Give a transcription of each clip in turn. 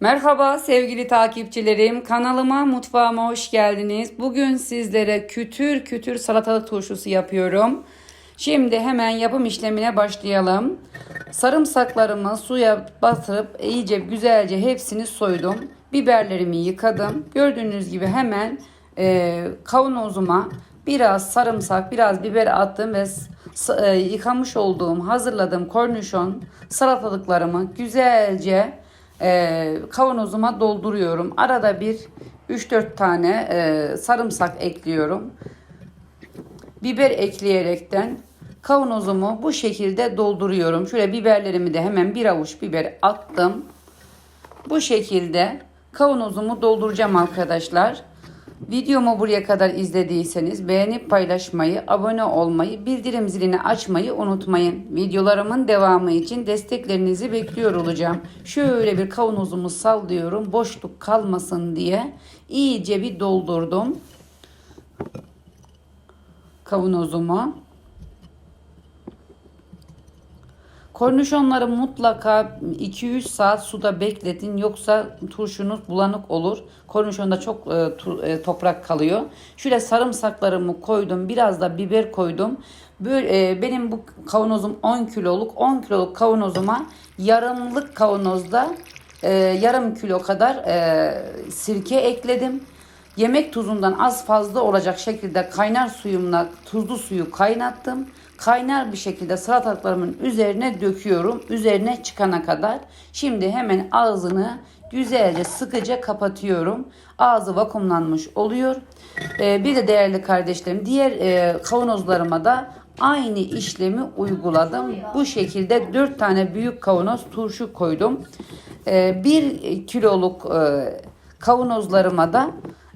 Merhaba sevgili takipçilerim. Kanalıma, mutfağıma hoş geldiniz. Bugün sizlere kütür kütür salatalık turşusu yapıyorum. Şimdi hemen yapım işlemine başlayalım. Sarımsaklarımı suya batırıp iyice güzelce hepsini soydum. Biberlerimi yıkadım. Gördüğünüz gibi hemen e, kavanozuma biraz sarımsak, biraz biber attım ve e, yıkamış olduğum, hazırladığım kornişon salatalıklarımı güzelce e, kavanozuma dolduruyorum. Arada bir 3-4 tane e, sarımsak ekliyorum. Biber ekleyerekten kavanozumu bu şekilde dolduruyorum. Şöyle biberlerimi de hemen bir avuç biber attım. Bu şekilde kavanozumu dolduracağım arkadaşlar. Videomu buraya kadar izlediyseniz beğenip paylaşmayı, abone olmayı, bildirim zilini açmayı unutmayın. Videolarımın devamı için desteklerinizi bekliyor olacağım. Şöyle bir kavanozumu sallıyorum boşluk kalmasın diye iyice bir doldurdum kavanozumu. Kornişonları mutlaka 200 saat suda bekletin yoksa turşunuz bulanık olur. Kornişonda çok e, tu- e, toprak kalıyor. Şöyle sarımsaklarımı koydum, biraz da biber koydum. Böyle, e, benim bu kavanozum 10 kiloluk. 10 kiloluk kavanozuma yarımlık kavanozda e, yarım kilo kadar e, sirke ekledim. Yemek tuzundan az fazla olacak şekilde kaynar suyumla tuzlu suyu kaynattım. Kaynar bir şekilde salatalıklarımın üzerine döküyorum. Üzerine çıkana kadar. Şimdi hemen ağzını güzelce sıkıca kapatıyorum. Ağzı vakumlanmış oluyor. Ee, bir de değerli kardeşlerim diğer e, kavanozlarıma da aynı işlemi uyguladım. Bu şekilde 4 tane büyük kavanoz turşu koydum. Ee, 1 kiloluk e, kavanozlarıma da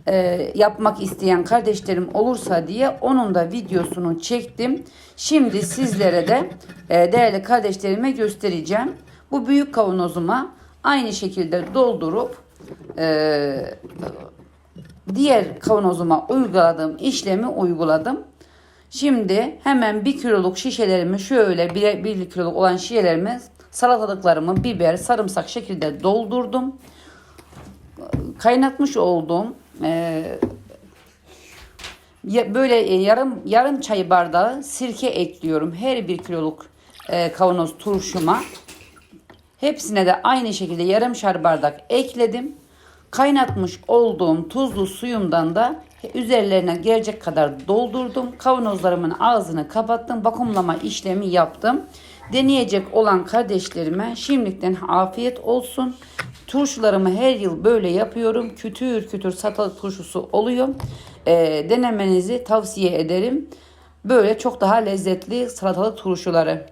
e, yapmak isteyen kardeşlerim olursa diye onun da videosunu çektim. Şimdi sizlere de e, değerli kardeşlerime göstereceğim. Bu büyük kavanozuma aynı şekilde doldurup e, diğer kavanozuma uyguladığım işlemi uyguladım. Şimdi hemen bir kiloluk şişelerimi şöyle bir, bir kiloluk olan şişelerimi salatalıklarımı biber sarımsak şekilde doldurdum kaynatmış olduğum e, ya- böyle e, yarım yarım çay bardağı sirke ekliyorum her bir kiloluk e, kavanoz turşuma. Hepsine de aynı şekilde yarımşar bardak ekledim. Kaynatmış olduğum tuzlu suyumdan da üzerlerine gelecek kadar doldurdum. Kavanozlarımın ağzını kapattım. Vakumlama işlemi yaptım. Deneyecek olan kardeşlerime şimdiden afiyet olsun. Turşularımı her yıl böyle yapıyorum. Kütür kütür salatalık turşusu oluyor. Ee, denemenizi tavsiye ederim. Böyle çok daha lezzetli salatalık turşuları.